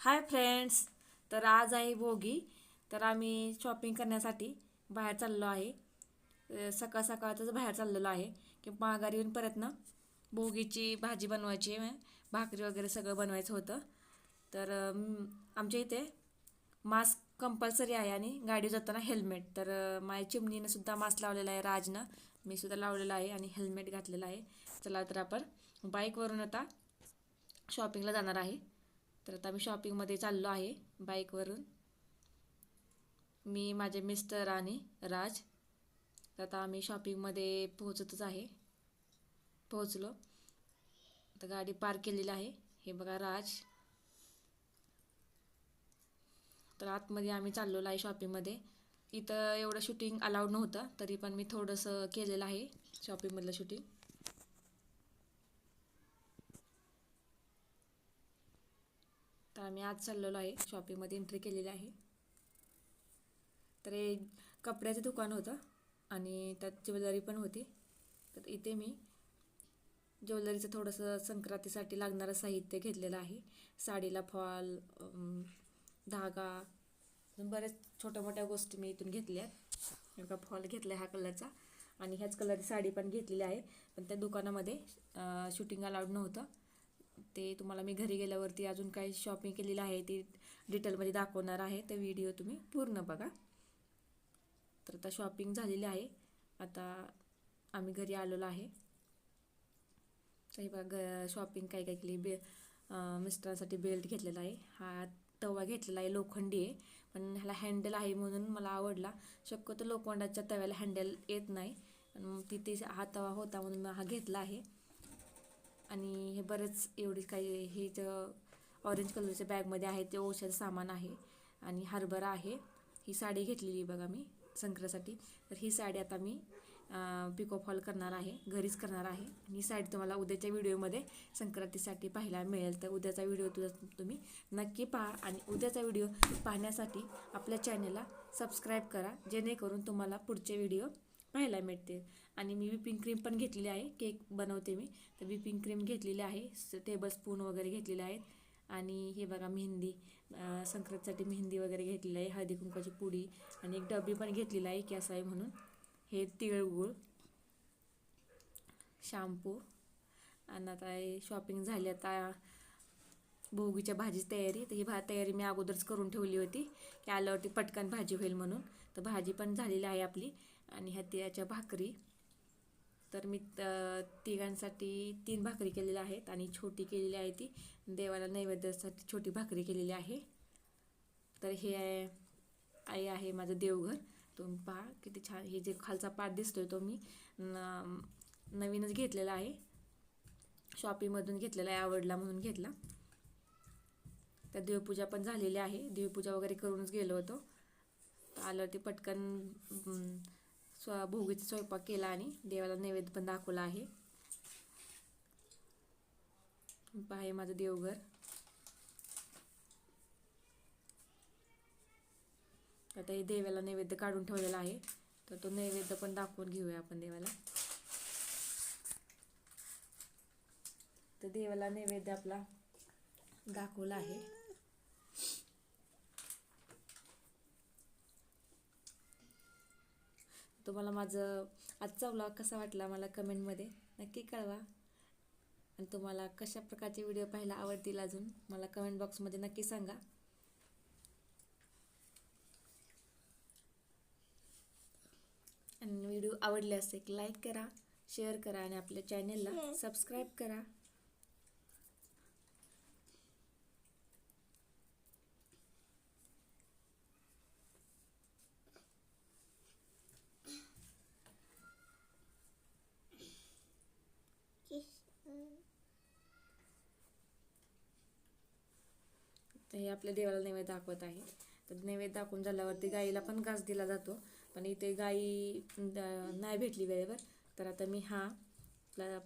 Hi friends तर आज आहे भोगी. तर आम्ही शॉपिंग करण्यासाठी बाहेर चाललो आहे. सकाळ सकाळच बाहेर चाललेलो आहे. की माघारी येऊन परत ना भोगीची भाजी बनवायची भाकरी वगैरे सगळं बनवायचं होतं. तर आमच्या इथे मास्क कंपल्सरी आहे आणि गाडी जाताना हेल्मेट तर माझ्या चिमणीनं सुद्धा मास्क लावलेला आहे राजनं. मी सुद्धा लावलेला आहे आणि हेल्मेट घातलेलं आहे. चला तर आपण बाईकवरून आता शॉपिंगला जाणार आहे. तर आता मी शॉपिंगमध्ये चाललो आहे बाईकवरून. मी माझे मिस्टर आणि राज. तर आता आम्ही शॉपिंगमध्ये पोहोचतच आहे. पोहोचलो. आता गाडी पार्क केलेली आहे. हे बघा राज. तर आतमध्ये आम्ही चाललेलो आहे शॉपिंगमध्ये इथं एवढं शूटिंग अलाउड नव्हतं तरी पण मी थोडंसं केलेलं आहे शॉपिंगमधलं शूटिंग तर आम्ही आज चाललेलो आहे. शॉपिंगमध्ये एंट्री केलेली आहे. तर हे कपड्याचं दुकान होतं आणि त्यात ज्वेलरी पण होती. तर इथे मी ज्वेलरीचं थोडंसं संक्रांतीसाठी लागणारं साहित्य घेतलेलं आहे. साडीला फॉल धागा अजून छोट्या मोठ्या गोष्टी मी इथून घेतल्या एका फॉल घेतला आहे हा कलरचा आणि ह्याच कलरची साडी पण घेतलेली आहे. पण त्या दुकानामध्ये शूटिंग अलाउड नव्हतं. ते तुम्हाला मी घरी गेल्यावरती अजून काही शॉपिंग केलेलं आहे ते डिटेलमध्ये दाखवणार आहे. ते व्हिडिओ तुम्ही पूर्ण बघा. तर आता शॉपिंग झालेली आहे. आता आम्ही घरी आलेलो आहे. तर बघा शॉपिंग काय काय केली? बे मिस्टरांसाठी बेल्ट घेतलेला आहे. हा तवा घेतलेला आहे लोखंडी आहे. पण ह्याला हँडल आहे म्हणून मला आवडला. शक्यतो लोखंडाच्या तव्याला हँडल येत नाही. पण तिथे हा तवा होता म्हणून मी हा घेतला आहे. आणि हे बरेच एवढी काही हे ज ऑरेंज कलरच्या बॅगमध्ये आहे ते औषध सामान आहे आणि हरभरा आहे. ही साडी घेतलेली बघा मी संक्रासाठी तर ही साडी आता मी पिको फॉल करणार आहे घरीच करणार आहे. आणि ही साडी तुम्हाला उद्याच्या व्हिडिओमध्ये संक्रांतीसाठी पाहायला मिळेल. तर उद्याचा व्हिडिओ तुझा तुम्ही नक्की पहा. आणि उद्याचा व्हिडिओ पाहण्यासाठी आपल्या चॅनलला सबस्क्राईब करा जेणेकरून तुम्हाला पुढचे व्हिडिओ पाहायला मिळतील आणि मी विपिंग क्रीम पण घेतलेली आहे. केक बनवते मी. तर विपिंग क्रीम घेतलेली आहे. टेबल स्पून वगैरे घेतलेले आहेत. आणि हे बघा मेहंदी. संक्रांतीसाठी मेहंदी वगैरे घेतलेली आहे. हळदी कुंकाची पुडी. आणि एक डबी पण घेतलेली आहे. केस आहे म्हणून. हे तिळगुळ. शॅम्पू. आणि आता हे शॉपिंग झाली. आता भोगीच्या भाजीची तयारी. तर ही भा तयारी मी अगोदरच करून ठेवली होती. की आल्यावरती पटकन भाजी होईल म्हणून. तर भाजी पण झालेली आहे आपली. आणि ह्या तिळाच्या भाकरी. तर मी तिघांसाठी तीन भाकरी केलेल्या आहेत आणि छोटी केलेली आहे ती. देवाला नैवेद्यासाठी छोटी भाकरी केलेली आहे. तर हे आहे आई आहे माझं देवघर. तुम्ही पहा किती छान हे जे खालचा पाठ दिसतोय तो मी न- नवीनच घेतलेला आहे. शॉपिंगमधून घेतलेला आहे आवडला म्हणून घेतला. तर देवपूजा पण झालेली आहे. देवपूजा वगैरे करूनच गेलो होतो. तर ते पटकन स्व भोगीचा स्वयंपाक केला आणि देवाला नैवेद्य पण दाखवला आहे. पहा माझं देवघर. आता हे देवाला नैवेद्य काढून ठेवलेला आहे. तर तो नैवेद्य पण दाखवून घेऊया आपण देवाला. तर देवाला नैवेद्य आपला दाखवला आहे. तुम्हाला माझं आजचा व्लॉग कसा वाटला मला कमेंटमध्ये नक्की कळवा. आणि तुम्हाला कशा प्रकारचे व्हिडिओ पाहायला आवडतील अजून मला कमेंट बॉक्समध्ये नक्की सांगा. आणि व्हिडिओ आवडले असेल की लाईक करा शेअर करा आणि आपल्या चॅनेलला सबस्क्राईब करा. हे आपल्या देवाला नैवेद्य दाखवत आहे. तर नैवेद्य दाखवून झाल्यावरती गाईला पण घास दिला जातो. पण इथे गाई द- नाही भेटली वेळेवर. तर आता मी हा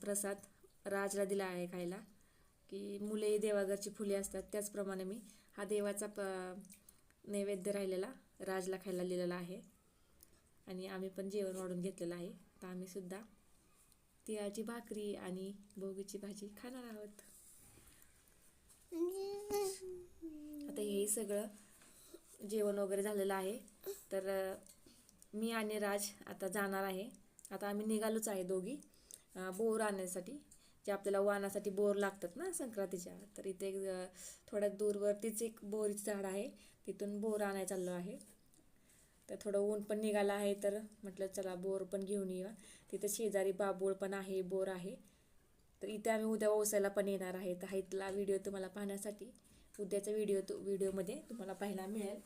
प्रसाद राजला दिला आहे खायला. की मुले देवाघरची फुले असतात त्याचप्रमाणे मी हा देवाचा प नैवेद्य राहिलेला राजला खायला दिलेला आहे. आणि आम्ही पण जेवण वाढून घेतलेलं आहे. तर आम्ही सुद्धा तिळाची भाकरी आणि भोगीची भाजी खाणार आहोत. आता हे सगळं जेवण वगैरे झालेलं आहे. तर मी आणि राज आता जाणार आहे. आता आम्ही निघालोच आहे दोघी बोर आणण्यासाठी. जे आपल्याला वाणासाठी बोर लागतात ना संक्रांतीच्या तर इथे थोड्या दूरवरतीच एक बोरीचं झाड आहे. तिथून बोर आणायला चाललो आहे. तर थोडं ऊन पण निघालं आहे तर म्हटलं चला बोर पण घेऊन येऊया. तिथं शेजारी बाबूळ पण आहे बोर आहे. तर इथे आम्ही उद्या ओसायला पण येणार आहे. तर हा इथला व्हिडिओ तुम्हाला पाहण्यासाठी उद्याचा व्हिडिओ तो व्हिडिओमध्ये तुम्हाला पाहायला मिळेल.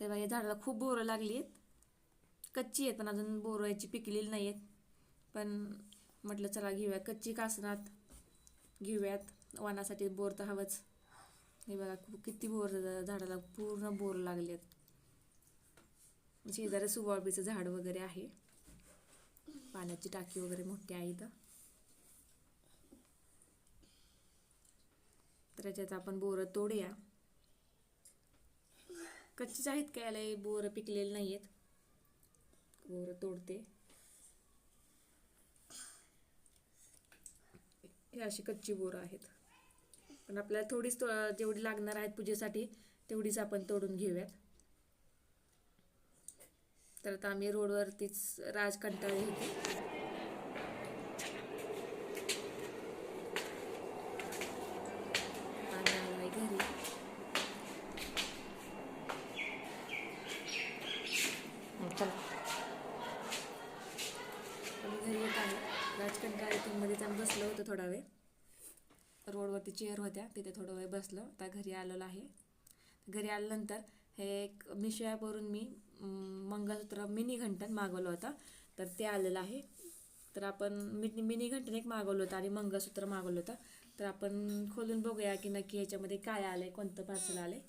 तेव्हा या झाडाला खूप बोरं लागली आहेत कच्ची आहेत पण अजून बोरं याची पिकलेली नाही आहेत पण म्हटलं चला घेऊया. कच्ची कासनात घेऊयात. वानासाठी बोर तर हवंच. हे बघा किती बोर झाडाला पूर्ण बोर लागले आहेत शेजारी सुवाळबीचं झाड वगैरे आहे. पाण्याची टाकी वगैरे मोठी आहे इथं. तर याच्यात आपण बोरं तोडूया. कच्चीच आहेत काय याला? बोरं पिकलेले नाही आहेत बोरं तोडते. हे अशी कच्ची बोरं आहेत. पण आपल्याला थोडीच जेवढी लागणार आहेत पूजेसाठी तेवढीच आपण तोडून घेऊयात. तर आता आम्ही रोडवरतीच राज कंटाळले होते आलोय घरी. घरी येत आहे राजकंटाळे इथून मध्येच आम्ही बसलो होतो थोडा वेळ. रोडवरती चेअर होत्या. तिथे थोडा वेळ बसलो. आता घरी आलेलो आहे. घरी आल्यानंतर हे एक मिशो ॲपवरून मी मंगळसूत्र मिनी घंटन मागवलं होतं. तर ते आलेलं आहे. तर आपण मिनी मिनी घंटन एक मागवलं होतं आणि मंगळसूत्र मागवलं होतं. तर आपण खोलून बघूया की नक्की याच्यामध्ये काय आलं आहे कोणतं पार्सल आलं आहे